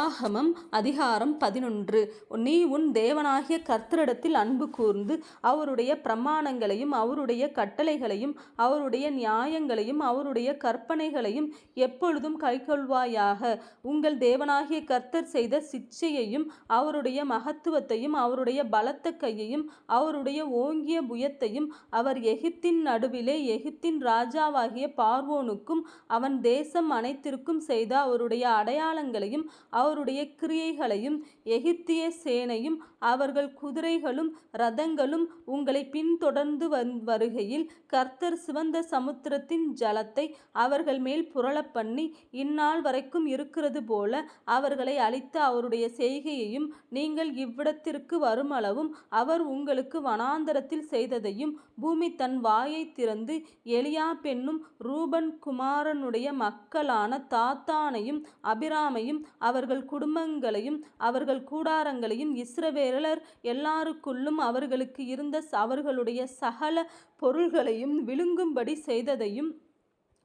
ஆகமம் அதிகாரம் பதினொன்று. நீ உன் தேவனாகிய கர்த்தரிடத்தில் அன்பு கூர்ந்து அவருடைய பிரமாணங்களையும் அவருடைய கட்டளைகளையும் அவருடைய நியாயங்களையும் அவருடைய கற்பனைகளையும் எப்பொழுதும் கைக்கொள்வாயாக. உங்கள் தேவனாகிய கர்த்தர் செய்த சிச்சையையும் அவருடைய மகத்துவத்தையும் அவருடைய பலத்த கையையும் அவருடைய ஓங்கிய புயத்தையும் அவர் எகிப்தின் நடுவிலே எகிப்தின் ராஜாவாகிய பார்வோனுக்கும் அவன் தேசம் அனைத்திற்கும் செய்த அவருடைய அடையாளங்களையும் அவருடைய கிரியைகளையும் எகிப்திய சேனையும் அவர்கள் குதிரைகளும் ரதங்களும் உங்களை பின்தொடர்ந்து வந் வருகையில் கர்த்தர் சிவந்த சமுத்திரத்தின் ஜலத்தை அவர்கள் மேல் புரளப் பண்ணி இந்நாள் வரைக்கும் இருக்கிறது போல அவர்களை அழித்த அவருடைய செய்கையையும் நீங்கள் இவ்விடத்திற்கு வருமளவும் அவர் உங்களுக்கு வனாந்தரத்தில் செய்ததையும் பூமி தன் வாயை திறந்து எலியா பெண்ணும் ரூபன் குமாரனுடைய மக்களான தாத்தானையும் அபிராமையும் அவர்கள் குடும்பங்களையும் அவர்கள் கூடாரங்களையும் இஸ்ரவேலர் எல்லாருக்குள்ளும் அவர்களுக்கு இருந்த அவர்களுடைய சகல பொருள்களையும் விழுங்கும்படி செய்ததையும்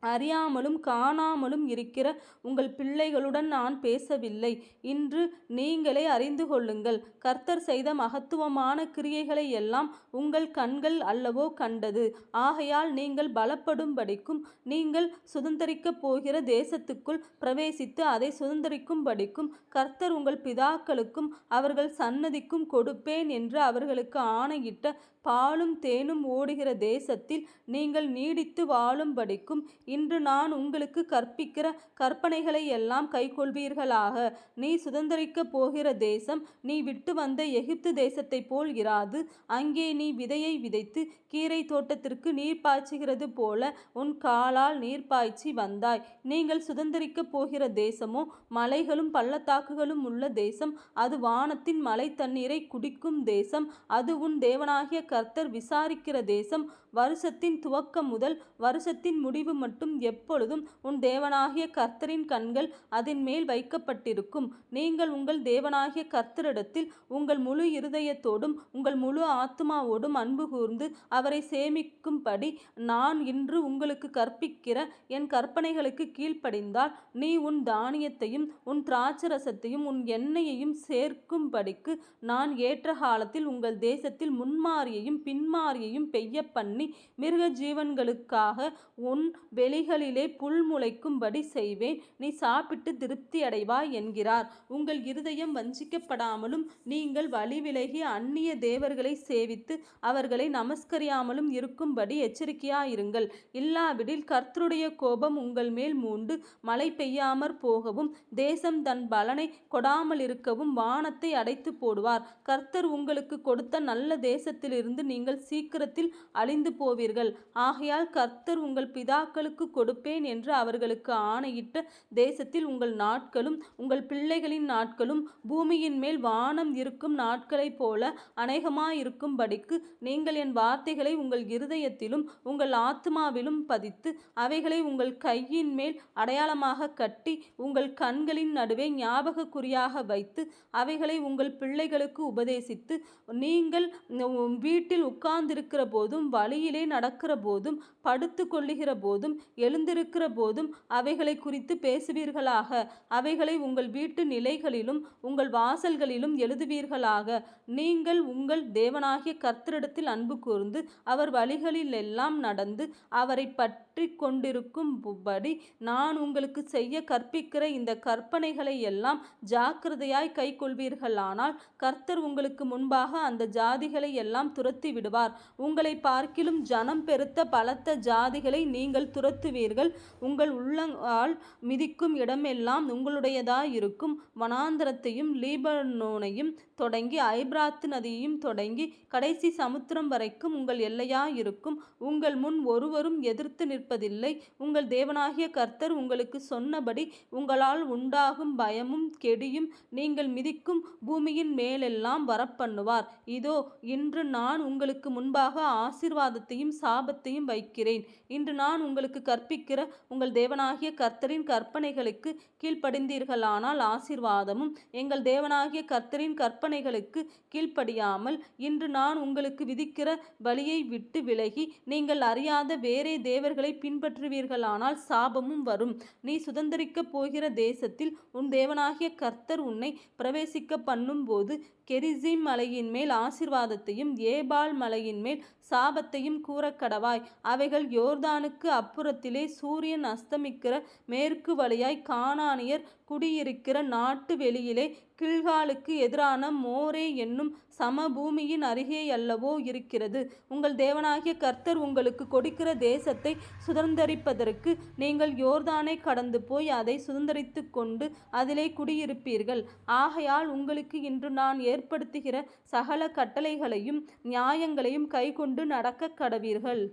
அறியாமலும் காணாமலும் இருக்கிற உங்கள் பிள்ளைகளுடன் நான் பேசவில்லை. இன்று நீங்களே அறிந்து கொள்ளுங்கள். கர்த்தர் செய்த மகத்துவமான கிரியைகளை எல்லாம் உங்கள் கண்கள் அல்லவோ கண்டது. ஆகையால் நீங்கள் பலப்படும்படிக்கும் நீங்கள் சுதந்தரிக்கப் போகிற தேசத்துக்குள் பிரவேசித்து அதை சுதந்திரிக்கும்படிக்கும் கர்த்தர் உங்கள் பிதாக்களுக்கும் அவர்கள் சன்னதிக்கும் கொடுப்பேன் என்று அவர்களுக்கு ஆணையிட்ட பாலும் தேனும் ஓடுகிற தேசத்தில் நீங்கள் நீடித்து வாழும்படிக்கும் இன்று நான் உங்களுக்கு கற்பிக்கிற கற்பனைகளை எல்லாம் கைக்கொள்வீர்களாக. நீ சுதந்தரிக்கப் போகிற தேசம் நீ விட்டு வந்த எகிப்து தேசத்தைப் போல் இராது. அங்கே நீ விதையை விதைத்து கீரை தோட்டத்திற்கு நீர் பாய்ச்சுகிறது போல உன் காலால் நீர் பாய்ச்சி வந்தாய். நீங்கள் சுதந்தரிக்கப் போகிற தேசமோ மலைகளும் பள்ளத்தாக்குகளும் உள்ள தேசம் அது வானத்தின் மலை தண்ணீரை குடிக்கும் தேசம் அது உன் தேவனாகிய கர்த்தர் விசாரிக்கிற தேசம். வருஷத்தின் துவக்கம் முதல் வருஷத்தின் முடிவு மட்டும் எப்பொழுதும் உன் தேவனாகிய கர்த்தரின் கண்கள் அதன் மேல் வைக்கப்பட்டிருக்கும். நீங்கள் உங்கள் தேவனாகிய கர்த்தரிடத்தில் உங்கள் முழு இருதயத்தோடும் உங்கள் முழு ஆத்மாவோடும் அன்பு கூர்ந்து அவரை சேமிக்கும்படி நான் இன்று உங்களுக்கு கற்பிக்கிற என் கற்பனைகளுக்கு கீழ்ப்படிந்தால் நீ உன் தானியத்தையும் உன் திராட்சரசத்தையும் உன் எண்ணெயையும் சேர்க்கும்படிக்கு நான் ஏற்ற காலத்தில் உங்கள் தேசத்தில் முன்மாரியையும் பின்மாரியையும் பெய்ய பண்ணி மிருக ஜீவன்களுக்காக உன் வெளிகளிலே புல் முளைக்கும்படி செய்வேன். நீ சாப்பிட்டு திருப்தி அடைவாய் என்கிறார். உங்கள் இருதயம் வஞ்சிக்கப்படாமலும் நீங்கள் வழி விலகி அந்நிய தேவர்களை சேவித்து அவர்களை நமஸ்கரியாமலும் இருக்கும்படி எச்சரிக்கையாயிருங்கள். இல்லாவிடில் கர்த்தருடைய கோபம் உங்கள் மேல் மூண்டு மழை பெய்யாமற் போகவும் தேசம் தன் பலனை கொடாமல் இருக்கவும் வானத்தை அடைத்து போடுவார். கர்த்தர் உங்களுக்கு கொடுத்த நல்ல தேசத்திலிருந்து நீங்கள் சீக்கிரத்தில் அழிந்து போவீர்கள். ஆகையால் கர்த்தர் உங்கள் பிதாக்களுக்கு கொடுப்பேன் என்று அவர்களுக்கு ஆணையிட்ட தேசத்தில் உங்கள் நாட்களும் உங்கள் பிள்ளைகளின் நாட்களும் பூமியின் மேல் வானம் இருக்கும் நாட்களைப் போல அநேகமாயிருக்கும்படிக்கு நீங்கள் என் வார்த்தைகளை உங்கள் இருதயத்திலும் உங்கள் ஆத்மாவிலும் பதித்து அவைகளை உங்கள் கையின் மேல் அடையாளமாக கட்டி உங்கள் கண்களின் நடுவே ஞாபக குறியாக வைத்து அவைகளை உங்கள் பிள்ளைகளுக்கு உபதேசித்து நீங்கள் வீட்டில் உட்கார்ந்திருக்கிற போதும் வழியிலே நடக்கிற போதும் படுத்து கொள்ளுகிற போதும் எழுந்திருக்கிற போதும் அவைகளை குறித்து பேசுவீர்களாக. அவைகளை உங்கள் வீட்டு நிலைகளிலும் உங்கள் வாசல்களிலும் எழுதுவீர்களாக. நீங்கள் உங்கள் தேவனாகிய கர்த்தரிடத்தில் அன்பு கூர்ந்து அவர் வழிகளிலெல்லாம் நடந்து அவரை பற்றி கொண்டிருக்கும்படி நான் உங்களுக்கு செய்ய கற்பிக்கிற இந்த கற்பனைகளை எல்லாம் ஜாக்கிரதையாய் கை கொள்வீர்களானால் கர்த்தர் உங்களுக்கு முன்பாக அந்த ஜாதிகளை எல்லாம் துரத்தி விடுவார் உங்களை பார்க்கிலும் ஜனம் பெருத்த பலத்த ஜாதிகளை நீங்கள் துரத்துவீர்கள் உங்கள் உள்ளங்கால் மிதிக்கும் இடமெல்லாம் உங்களுடையதாயிருக்கும். வனாந்தரத்தையும் லீபனோனையும் தொடங்கி ஐப்ராத்து நதியையும் தொடங்கி கடைசி சமுத்திரம் வரைக்கும் உங்கள் எல்லையாயிருக்கும். உங்கள் முன் ஒருவரும் எதிர்த்து நிற்பதில்லை. உங்கள் தேவனாகிய கர்த்தர் உங்களுக்கு சொன்னபடி உங்களால் உண்டாகும் பயமும் கெடியும் நீங்கள் மிதிக்கும் பூமியின் மேலெல்லாம் வரப்பண்ணுவார். இதோ இன்று நான் உங்களுக்கு முன்பாக ஆசீர்வாதத்தையும் சாபத்தையும் வைக்கிறேன். இன்று நான் உங்களுக்கு கற்பிக்கிற உங்கள் தேவனாகிய கர்த்தரின் கற்பனைகளுக்கு கீழ்ப்படிந்தீர்களானால் ஆசீர்வாதமும் எங்கள் தேவனாகிய கர்த்தரின் கற்பனைகளுக்கு கீழ்ப்படியாமல் இன்று நான் உங்களுக்கு விதிக்கிற வழியை விட்டு விலகி நீங்கள் அறியாத வேறே தேவர்களை பின்பற்றுவீர்களானால் சாபமும் வரும். நீ சுதந்தரிக்கப் போகிற தேசத்தில் உன் தேவனாகிய கர்த்தர் உன்னை பிரவேசிக்க பண்ணும்போது கெரிசீம் மலையின்மேல் ஆசீர்வாதத்தையும் ஏபால் மலையின்மேல் சாபத்தையும் கூறக்கடவாய். அவைகள் யோர்தானுக்கு அப்புறத்திலே சூரியன் அஸ்தமிக்கிற மேற்கு வழியாய் கானானியர் குடியிருக்கிற நாட்டு வெளியிலே கில்காலுக்கு எதிரான மோரே என்னும் சமபூமியின் அருகேயல்லவோ இருக்கிறது. உங்கள் தேவனாகிய கர்த்தர் உங்களுக்கு கொடுக்கிற தேசத்தை சுதந்தரிப்பதற்கு நீங்கள் யோர்தானை கடந்து போய் அதை சுதந்திரித்து கொண்டு அதிலே குடியிருப்பீர்கள். ஆகையால் உங்களுக்கு இன்று நான் ஏற்படுத்துகிற சகல கட்டளைகளையும் நியாயங்களையும் கைக்கொண்டு நடக்கக் கடவீர்கள்.